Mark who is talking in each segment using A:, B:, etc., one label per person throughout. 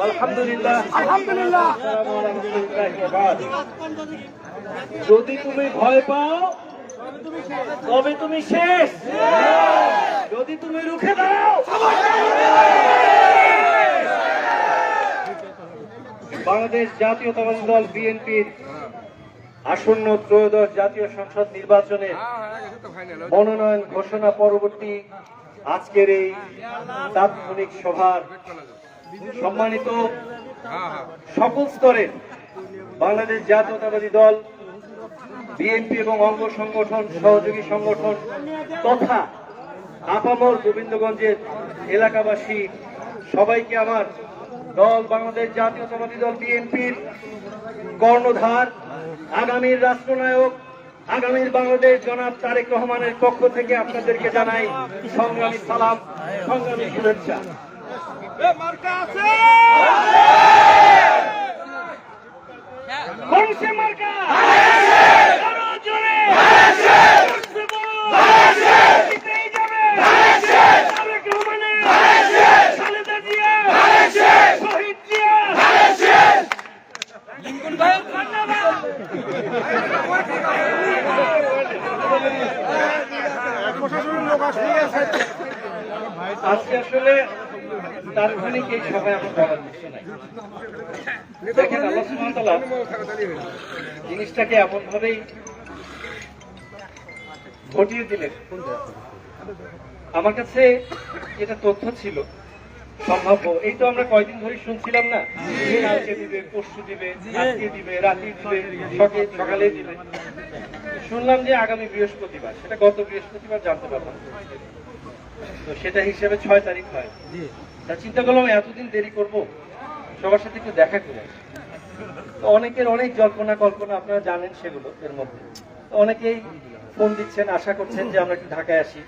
A: আলহামদুলিল্লাহ
B: আলহামদুলিল্লাহ।
A: যদি তুমি ভয় পাও তবে তুমি শেষ যদি তুমি রুখে দাও বাংলাদেশ জাতীয়তাবাদী দল বিএনপির আসন্ন ত্রয়োদশ জাতীয় সংসদ নির্বাচনে মনোনয়ন ঘোষণা পরবর্তী আজকের এই তাৎক্ষণিক সভার সম্মানিত সকল স্তরের বাংলাদেশ জাতীয়তাবাদী দল, বিএনপি এবং অঙ্গ সংগঠন, সহযোগী সংগঠন তথা আপামর গোবিন্দগঞ্জের এলাকাবাসী, সবাইকে আমার দল বাংলাদেশ জাতীয়তাবাদী দল বিএনপির কর্ণধার, আগামীর রাষ্ট্রনায়ক আগামীর বাংলাদেশ জনাব তারেক রহমানের পক্ষ থেকে আপনাদেরকে জানাই সংগ্রামী সালাম সংগ্রামী শুভেচ্ছা কোন সে মার্কা আরও জোরে জোরসে বলো। জিতেই যাবে। তারেক রহমানের। খালেদা জিয়া। শহীদ জিয়া। আজকে আসলে তাৎক্ষণিক এই সভায় আমার বলার কিছু নাই দেখেন তাআলা জিনিসটাকে এমন ভাবেই ঘটিয়ে দিলেন। আমার কাছে এটা তথ্য ছিল, সম্ভাব্য, এই তো আমরা কয়দিন ধরে শুনছিলাম না শুনলাম যে আগামী বৃহস্পতিবার, সেটা গত বৃহস্পতিবার জানতে পারলাম। তো সেটা হিসেবে ছয় তারিখ হয়। তা চিন্তা করলাম এতদিন দেরি করব, সবার সাথে একটু দেখা করে অনেকের অনেক জল্পনা কল্পনা আপনারা জানেন সেগুলো এর মধ্যে। তো অনেকেই ফোন দিচ্ছেন আশা করছেন যে আমরা একটু ঢাকায় আসি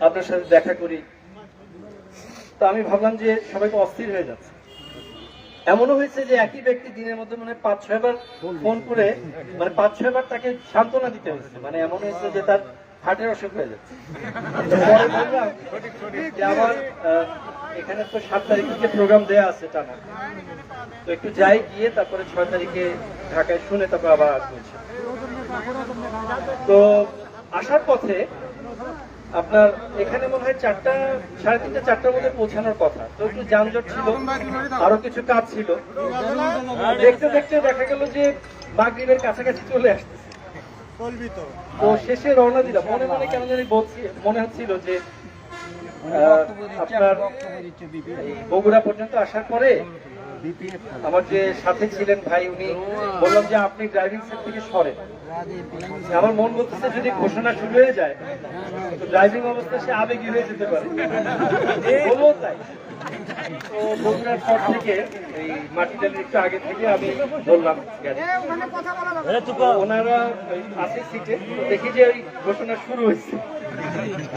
A: আপনার সাথে দেখা করি। তো আমি ভাবলাম যে সবাইকে অস্থির হয়ে যাচ্ছে। এমনও হয়েছে যে একই ব্যক্তি দিনের মধ্যে মানে পাঁচ ছয়বার ফোন করে মানে পাঁচ ছয় বার তাকে সান্ত্বনা দিতে হয়েছে। মানে এমন হয়েছে যে তার হার্টের অসুখ হয়ে যাচ্ছে। আমার এখানে তো সাত তারিখ প্রোগ্রাম দেয়া আছে টানা। তো একটু যাই গিয়ে তারপরে ছয় তারিখে ঢাকায় শুনে তারপর আবার আসব। তো আসার পথে আপনার এখানে মনে হয় চারটা সাড়ে তিনটা চারটার মধ্যে পৌঁছানোর কথা। তো একটু যানজট ছিল আরও কিছু কাজ ছিল। দেখতে দেখতে দেখা গেল যে মাগরীবের কাছাকাছি চলে তো শেষে রওনা দিলাম। মনে মনে কেন জানি বলছি মনে হচ্ছিল যে আপনার বগুড়া পর্যন্ত আসার পরে আমার যে সাথে ছিলেন ভাই উনি বললাম যে আপনি ড্রাইভিং সেট থেকে সরেন। আমার মন বলতেছে যদি ঘোষণা শুরু হয়ে যায় তো ড্রাইভিং অবস্থা সে আবেগী হয়ে যেতে পারে। তাই। বগুড়ার পর থেকে এই মাটিটালির একটু আগে থেকে আমি বললাম তো ওনারা আছে সিটে দেখি যে ওই ঘোষণা শুরু হয়েছে।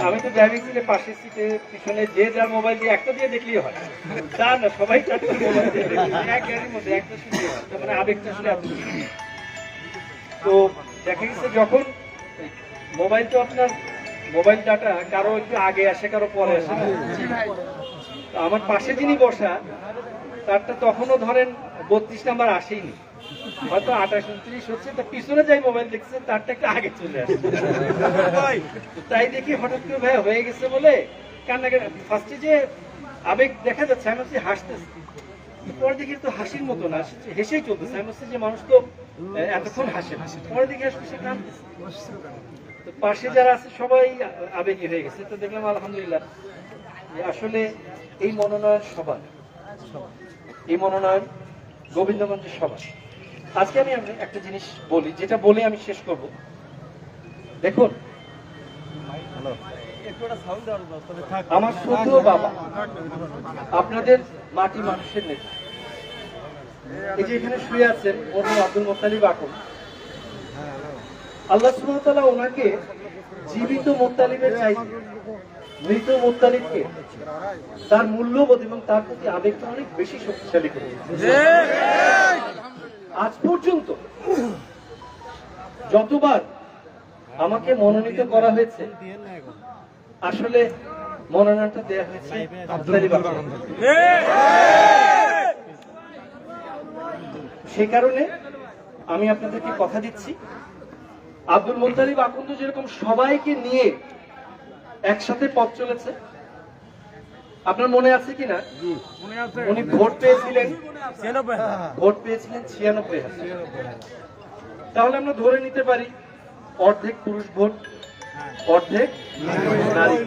A: আমি তো ড্রাইভিং সিটে পাশের সিটে পিছনে যে যার মোবাইল দিয়ে একটা দিয়ে দেখলেই হয়। তা না সবাই চারটে মোবাইল দিয়ে এক গাড়ির মধ্যে একটা হয় মানে আবেগটা তো দেখা গেছে যখন মোবাইল তো আপনার মোবাইল ডাটা কারও একটু আগে আসে কারও পরে আসে আমার পাশে যিনি বসা, তারটা তখনও ধরেন বত্রিশ নাম্বার আসেইনি। হয়তো আঠাশ, উনত্রিশ হচ্ছে, তা পিছনে যাই মোবাইল দেখছে, তারটা একটু আগে চলে আসে তো তাই দেখি হঠাৎ করে ভাই হয়ে গেছে বলে কান্নাকাটি ফার্স্টে যে আবেগ দেখা যাচ্ছে, আমি ভাবছি হাসতেছে। পরে দেখি তো হাসির মতো না হেসেই চলতেছে। আমি ভাবছি যে মানুষ তো এতক্ষণ হাসে পরে দেখি আসলে সে তো পাশে যারা আছে, সবাই আবেগী হয়ে গেছে। তো দেখলাম, আলহামদুলিল্লাহ। আসলে এই মনোনয়ন সবার এই মনোনয়ন গোবিন্দগঞ্জের সবার আজকে আমি একটা জিনিস বলি, যেটা বলে আমি শেষ করব। দেখুন, আমার শুদ্ধ বাবা, আপনাদের মাটি মানুষের নেতা। এই যে এখানে শুয়ে আছেন ওর আব্দুল মোত্তালিব আকুল আল্লাহ সুবহানাহু ওনাকে জীবিত মোত্তালিবের চাইতে মৃত মোত্তালিবকে তার মূল্যবোধ এবং তার প্রতি আবেগটা অনেক বেশি শক্তিশালী করে আজ পর্যন্ত যতবার আমাকে মনোনীত করা হয়েছে আসলে মনোনয়নটা দেওয়া হয়েছে সে কারণে আমি আপনাদেরকে কথা দিচ্ছি। আব্দুল মোত্তালিব আকন্দ যেরকম সবাইকে নিয়ে একসাথে পথ চলেছে আপনার মনে আছে কিনা? উনি ভোট পেয়েছিলেন। ভোট পেয়েছিলেন ছিয়ানব্বই তাহলে আমরা ধরে নিতে পারি অর্ধেক পুরুষ ভোট অর্ধেক নারী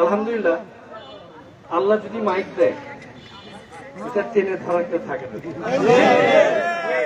A: আলহামদুলিল্লাহ আল্লাহ যদি মাইক দেয় এটা টেনে ধরা থাকে না।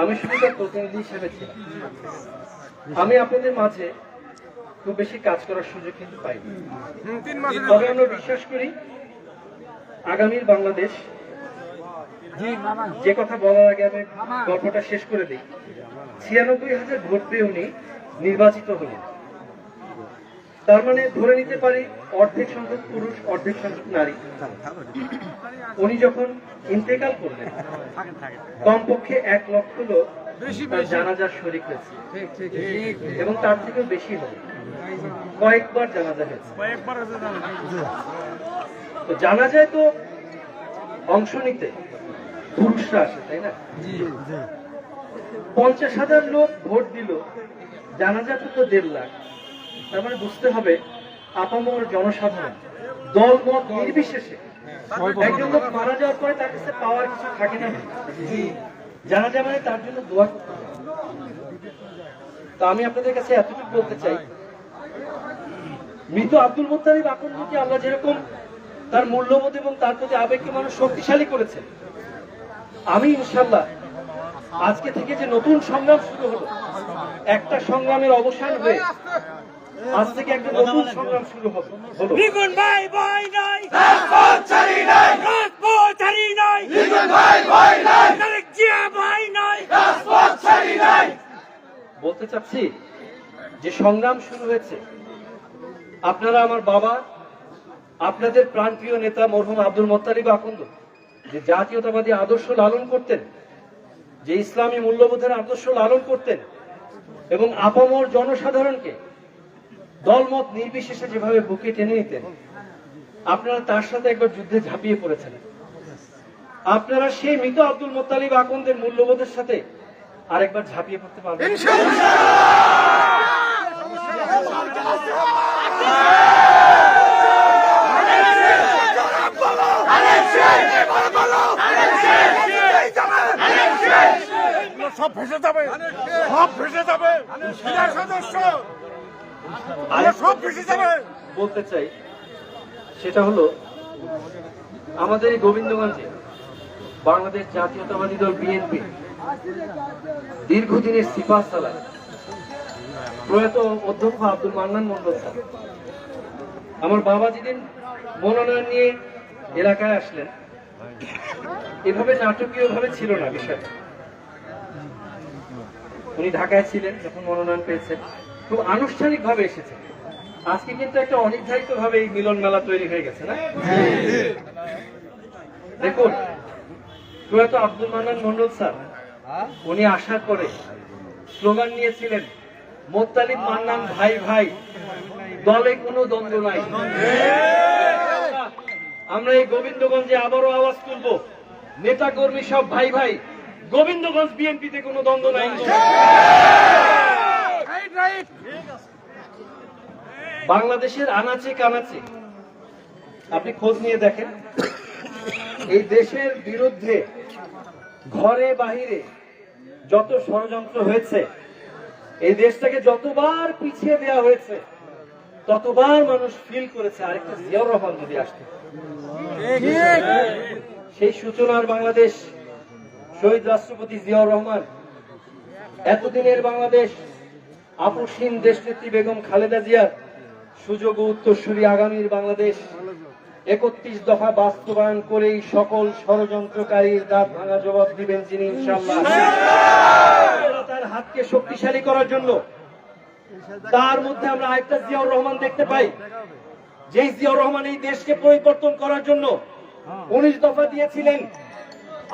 A: আমি শুধু তার প্রতিনিধি হিসেবে ছিলাম। আমি আপনাদের মাঝে খুব বেশি কাজ করার সুযোগ কিন্তু পাইনি। তবে আমরা বিশ্বাস করি, আগামীর বাংলাদেশ যে কথা বলার আগে আমি গল্পটা শেষ করে দিই। ছিয়ানব্বই হাজার ভোট পেয়ে উনি নির্বাচিত হলেন। তার মানে ধরে নিতে পারি অর্ধেক সংখ্যক পুরুষ অর্ধেক সংখ্যক নারী। উনি যখন ইন্তেকাল করলেন কমপক্ষে এক লক্ষ লোক তার জানাজার শরিক হয়েছে। এবং তার থেকেও বেশি হবে কয়েকবার জানাজা হয়েছে। তো জানাজায় তো অংশ নিতে পুরুষরা আসে তাই না? পঞ্চাশ হাজার লোক ভোট দিল জানাজাতে তো দেড় লাখ। তার মানে বুঝতে হবে আপামর জনসাধারণ দল মত নির্বিশেষে একজন লোক মারা যাওয়ার পরে তার কাছে পাওয়ার কিছু থাকে না। জানাজা মানে তার জন্য দোয়া তো আমি আপনাদের কাছে এতটুকু বলতে চাই মৃত আব্দুল মোত্তারিব আকন্দকে আল্লাহ যেরকম তার মূল্যবোধ এবং তার প্রতি আবেগকে মানুষ শক্তিশালী করেছে আমি ইনশাল্লাহ আজকে থেকে যে নতুন সংগ্রাম শুরু হলো একটা সংগ্রামের অবসান হয়ে আজ থেকে একটা নতুন সংগ্রাম শুরু হবে।
B: ভাই ভয় নাই। রাজপথ ছাড়ি নাই। রাজপথ ছাড়ি নাই। ভাই ভয় নাই। তারেক জিয়া ভয় নাই। রাজপথ ছাড়ি নাই।
A: বলতে চাচ্ছি যে সংগ্রাম শুরু হয়েছে। আপনারা আমার বাবা আপনাদের প্রাণপ্রিয় নেতা মরহুম আব্দুল মোত্তালিব আকন্দ যে জাতীয়তাবাদী আদর্শ লালন করতেন যে ইসলামী মূল্যবোধের আদর্শ লালন করতেন এবং আপামর জনসাধারণকে দলমত নির্বিশেষে যেভাবে বুকে টেনে নিতেন, আপনারা তার সাথে একবার যুদ্ধে ঝাঁপিয়ে পড়েছেন। আপনারা সেই মৃত আব্দুল মোত্তালিব আকন্দের মূল্যবোধের সাথে আরেকবার ঝাঁপিয়ে পড়তে পারবেন।
C: সব ভেসে যাবে, সব ভেসে যাবে। সদস্য।
A: বলতে চাই সেটা হলো আমাদের এই গোবিন্দগঞ্জে বাংলাদেশ জাতীয়তাবাদী দল বিএনপি দীর্ঘদিনের সিপাহ চালায়। প্রয়াত অধ্যক্ষ আব্দুল মান্নান মন্ডল স্যার। আমার বাবা যেদিন মনোনয়ন নিয়ে এলাকায় আসলেন। এভাবে নাটকীয় ভাবে ছিল না বিষয়টা। উনি ঢাকায় ছিলেন যখন মনোনয়ন পেয়েছেন। খুব আনুষ্ঠানিক ভাবে এসেছেন আজকে কিন্তু একটা অনির্ধারিত ভাবে এই মিলন মেলা তৈরি হয়ে গেছে, না? দেখুন, প্রয়াত আব্দুল মান্নান মন্ডল স্যার, উনি আসার পরে স্লোগান নিয়েছিলেন, মোত্তালিব মান্নান ভাই ভাই, দলে কোনো দ্বন্দ্ব নাই। আমরা এই গোবিন্দগঞ্জে আবারও আওয়াজ তুলব নেতা কর্মী সব ভাই ভাই, গোবিন্দগঞ্জ বিএনপিতে কোনো দ্বন্দ্ব নাই। বাংলাদেশের আনাচে কানাচে। আপনি খোঁজ নিয়ে দেখেন। এই দেশের বিরুদ্ধে ঘরে বাহিরে যত ষড়যন্ত্র হয়েছে, এই দেশটাকে যতবার পিছিয়ে দেওয়া হয়েছে, ততবার মানুষ ফিল করেছে, আরেকটা জিয়াউর রহমান যদি আসতে। সেই সূচনার বাংলাদেশ, শহীদ রাষ্ট্রপতি জিয়াউর রহমান, এতদিনের বাংলাদেশ আপসহীন দেশনেত্রী বেগম খালেদা জিয়ার সুযোগ উত্তরসূরি আগামীর বাংলাদেশ একত্রিশ দফা বাস্তবায়ন করেই সকল ষড়যন্ত্রকারীর দাঁত ভাঙা জবাব দিবেন যিনি তার হাতকে শক্তিশালী করার জন্য তার মধ্যে আমরা আরেকটা জিয়াউর রহমান দেখতে পাই। যেই জিয়াউর রহমান এই দেশকে পরিবর্তন করার জন্য উনিশ দফা দিয়েছিলেন।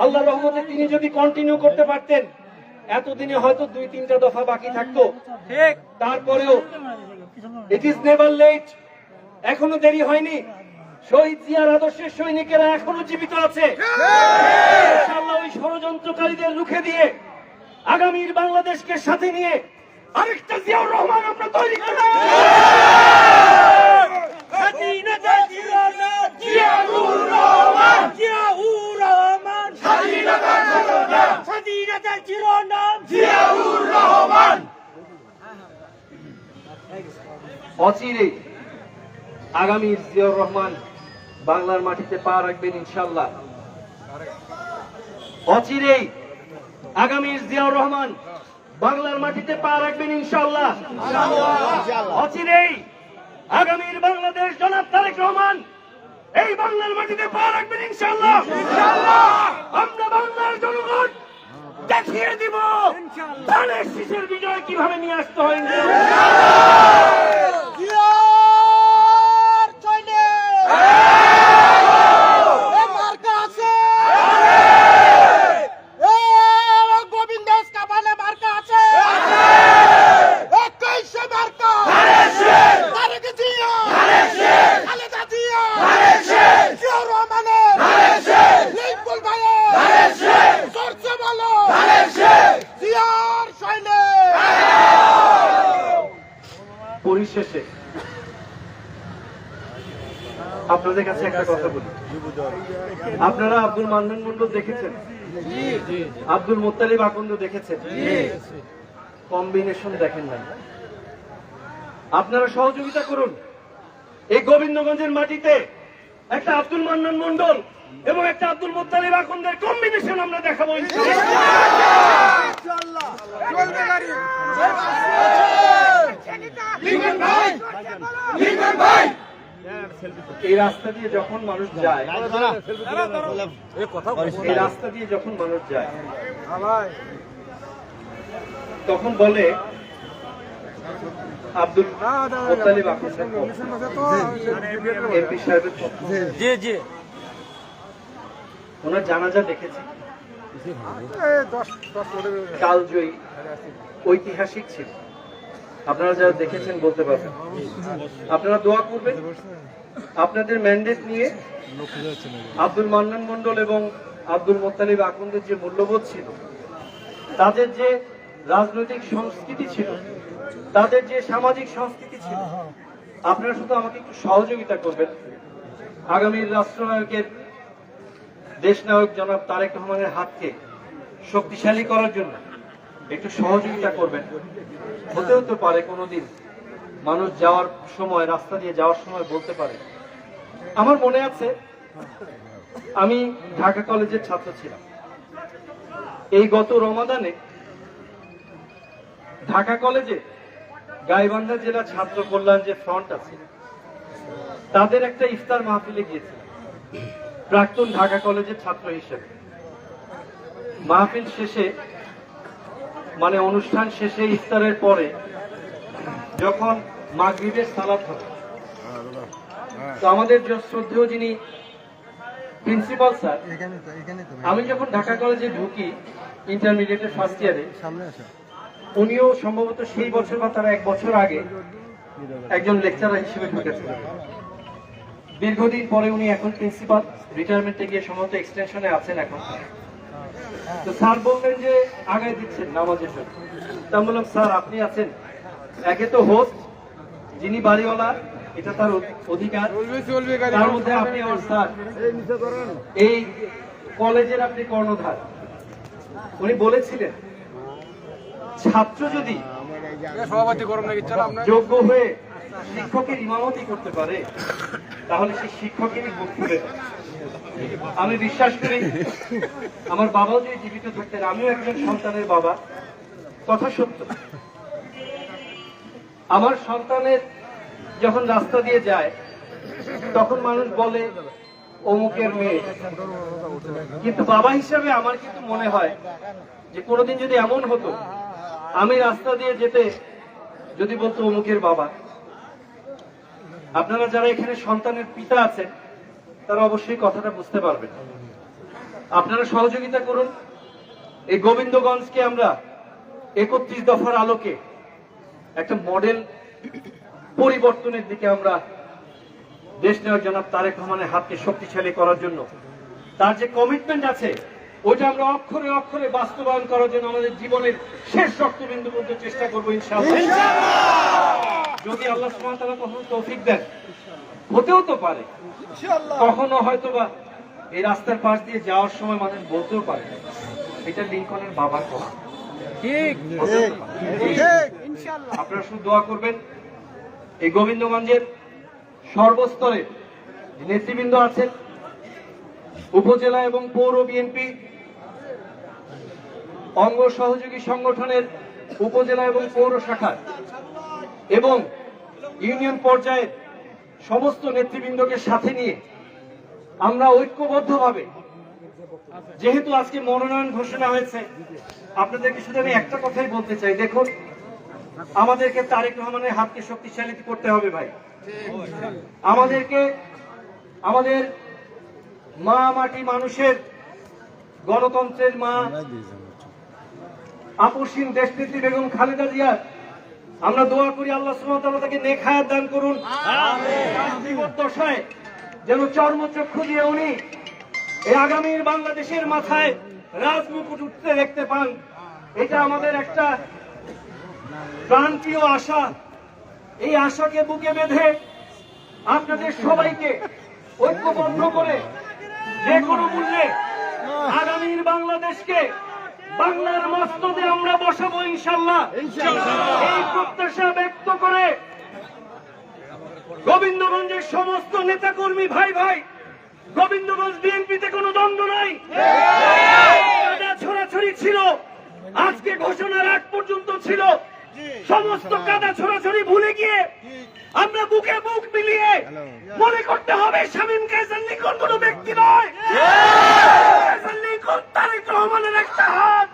A: আল্লাহ রহমতে তিনি যদি কন্টিনিউ করতে পারতেন এতদিনে হয়তো দুই তিনটা দফা বাকি থাকতো।
B: ঠিক।
A: তারপরেও ইট ইজ নেভার লেট এখনও দেরি হয়নি। শহীদ জিয়ার আদর্শের সৈনিকেরা এখনও জীবিত আছে। ওই ষড়যন্ত্রকারীদের রুখে দিয়ে আগামীর বাংলাদেশকে সাথে নিয়ে আরেকটা জিয়াউর রহমান আমরা তৈরি করব।
B: জিয়াউর রহমান জিয়াউর রহমান। জিয়াউর রহমান।
A: অচিরে আগামী জিয়াউর রহমান বাংলার মাটিতে পা রাখবেন ইনশাল্লাহ অচিরেই আগামীর জিয়াউর রহমান বাংলার মাটিতে পা রাখবেন ইনশাল্লাহ অচিরেই আগামীর বাংলাদেশ জনাব তারেক রহমান এই বাংলার মাটিতে পা রাখবেন ইনশাল্লাহ আমরা বাংলার জনগণ দেখিয়ে দিব। ধানের শীষের বিজয় কীভাবে নিয়ে আসতে হয়
C: জিয়ার চলে এ মার্কা আছে এ গোবিন্দ কাবালে মার্কা আছে একুশে মার্কা তারেক জিয়া খালেদা জিয়া জিয়াউর রহমানের লিঙ্কুল ভাইয়ের সরষে বলো জিয়ার শৈলে
A: পরিশেষে আপনাদের কাছে একটা কথা বলি আপনারা আব্দুল মান্নান মন্ডল দেখেছেন? আব্দুল মোত্তালিব আকন্দ দেখেছেন? কম্বিনেশন দেখেন নাই। আপনারা সহযোগিতা করুন। এই গোবিন্দগঞ্জের মাটিতে একটা আব্দুল মান্নান মন্ডল এবং একটা আব্দুল মোত্তালিব আকন্দের কম্বিনেশন আমরা দেখাবো ইনশাআল্লাহ। এই রাস্তা দিয়ে যখন মানুষ যায় এই রাস্তা দিয়ে যখন মানুষ যায় তখন বলে আব্দুল আকন্দের এমপি সাহেবের।
B: জি। জি
A: ওনার জানাজা দেখেছি। কালজয়ী ঐতিহাসিক ছিল। আপনারা যারা দেখেছেন বলতে পারবেন। আপনারা দোয়া করবেন। আপনাদের ম্যান্ডেট নিয়ে আব্দুল মান্নান মন্ডল এবং আব্দুল মোত্তালিব আকন্দের যে মূল্যবোধ ছিল, তাদের যে রাজনৈতিক সংস্কৃতি ছিল, তাদের যে সামাজিক সংস্কৃতি ছিল, আপনারা শুধু আমাকে একটু সহযোগিতা করবেন। আগামীর রাষ্ট্রনায়কের দেশ নায়ক জনাব তারেক রহমানের হাতকে শক্তিশালী করার জন্য একটু সহযোগিতা করবেন। হতে হতে পারে কোনোদিন মানুষ যাওয়ার সময়, রাস্তা দিয়ে যাওয়ার সময় বলতে পারে। আমার মনে আছে, আমি ঢাকা কলেজের ছাত্র ছিলাম। এই গত রমাদানে ঢাকা কলেজে গাইবান্ধা জেলা ছাত্র কল্যাণ যে ফ্রন্ট আছে, তাদের একটা ইফতার মাহফিলে গিয়েছিলাম। প্রাক্তন ঢাকা কলেজের ছাত্র হিসেবে। মাহফিল শেষে মানে অনুষ্ঠান শেষে ইফতারের পরে যখন মাগরিবের সালাত হবে। তো আমাদের শ্রদ্ধেয় যিনি প্রিন্সিপাল স্যার, আমি যখন ঢাকা কলেজে ঢুকি ইন্টারমিডিয়েটের ফার্স্ট ইয়ারে উনিও সম্ভবত সেই বছর বা তার এক বছর আগে একজন লেকচারার হিসেবে ঢুকেছিলেন দীর্ঘদিন পরে উনি এখন প্রিন্সিপাল রিটায়ারমেন্টে গিয়ে সম্ভবত এক্সটেনশনে আছেন এখন। তো স্যার বললেন যে আগায় দিচ্ছেন নামাজের জন্য। তা বললাম স্যার আপনি আছেন? একে তো হোস্ট যিনি বাড়িওয়ালা এটা তার অধিকার। তার মধ্যে আপনি আমার স্যার। এই কলেজের আপনি কর্ণধার। উনি বলেছিলেন ছাত্র যদি যোগ্য হয়ে শিক্ষকের ইমামতি করতে পারে তাহলে সেই শিক্ষকেরই বুক খুলে দেয়। আমি বিশ্বাস করি, আমার বাবাও যদি জীবিত থাকতেন, আমিও একজন সন্তানের বাবা। কথা সত্য। আমার সন্তানের যখন রাস্তা দিয়ে যায়, তখন মানুষ বলে, অমুকের মেয়ে। কিন্তু বাবা হিসাবে আমার কিন্তু মনে হয় যে কোনোদিন যদি এমন হতো, আমি রাস্তা দিয়ে যেতে যদি বলতো অমুকের বাবা। আপনারা যারা এখানে সন্তানের পিতা আছেন তারা অবশ্যই কথাটা বুঝতে পারবেন আপনারা সহযোগিতা করুন। এই গোবিন্দগঞ্জকে আমরা একত্রিশ দফার আলোকে একটা মডেল পরিবর্তনের দিকে আমরা দেশ নেওয়ার জনাব তারেক রহমানের হাতকে শক্তিশালী করার জন্য। তার যে কমিটমেন্ট আছে ওইটা আমরা অক্ষরে অক্ষরে বাস্তবায়ন করার জন্য আমাদের জীবনের শেষ রক্তবিন্দু পর্যন্ত চেষ্টা করব ইনশাআল্লাহ! যদি আল্লাহ সুবহানাহু ওয়া তাআলা কখনো তৌফিক দেন হতেও তো পারে। কখনো হয়তো বা এই রাস্তার পাশ দিয়ে যাওয়ার সময় মানুষ বলতেও পারে এটা লিঙ্কনের বাবার কথা। ঠিক। আপনারা শুধু দোয়া করবেন এই গোবিন্দগঞ্জের সর্বস্তরে নেতৃবৃন্দ আছেন উপজেলা এবং পৌর বিএনপি অঙ্গ সহযোগী সংগঠনের উপজেলা এবং পৌর শাখার এবং ইউনিয়ন পর্যায়ের সমস্ত নেতৃবৃন্দকে সাথে নিয়ে আমরা ঐক্যবদ্ধভাবে, যেহেতু আজকে মনোনয়ন ঘোষণা হয়েছে, আপনাদেরকে শুধু আমি একটা কথাই বলতে চাই। দেখুন, আমাদেরকে তারেক রহমানের হাতকে শক্তিশালী করতে হবে ভাই। আমাদেরকে, আমাদের মা মাটি মানুষের গণতন্ত্রের মা আপসীন দেশনেত্রী বেগম খালেদা জিয়া আমরা দোয়া করি আল্লাহ সুবহানাহু তাকে হায়াত দান করুন। জীবদ্দশায় যেন চর্মচক্ষু দিয়ে উনি এই আগামীর বাংলাদেশের মাথায় রাজমুকুট উঠতে দেখতে পান। এটা আমাদের একটা প্রাণপ্রিয় আশা। এই আশাকে বুকে বেঁধে আপনাদের সবাইকে ঐক্যবদ্ধ করে যে কোনো মূল্যে আগামীর বাংলাদেশকে বাংলার মস্তদে আমরা বসাবো ইনশাল্লাহ এই প্রত্যাশা ব্যক্ত করে গোবিন্দগঞ্জের সমস্ত নেতাকর্মী ভাই ভাই গোবিন্দগঞ্জ বিএনপিতে কোনো দ্বন্দ্ব নাই। কাদা ছড়াছড়ি ছিল আজকে ঘোষণার আগ পর্যন্ত ছিল। সমস্ত কাদা ছড়াছড়ি ভুলে গিয়ে আমরা বুকে বুক মিলিয়ে মনে করতে হবে শামীম কাইসার নিকট কোনো ব্যক্তি নয়। নিকট তারেক রহমানের একটা হাত।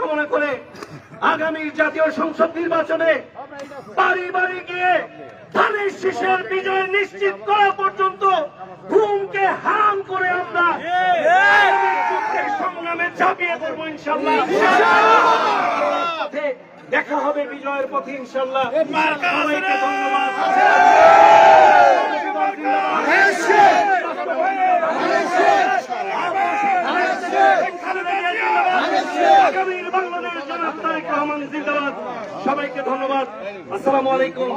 A: হবে করে আগামী জাতীয় সংসদ নির্বাচনে গিয়ে বিজয় নিশ্চিত করা পর্যন্ত ঘুমকে হারাম করে আমরা সংগ্রামে ঝাঁপিয়ে পড়ব ইনশাল্লাহ দেখা হবে বিজয়ের পথে ইনশাল্লাহ সবাইকে ধন্যবাদ। সবাইকে আসসালামু আলাইকুম।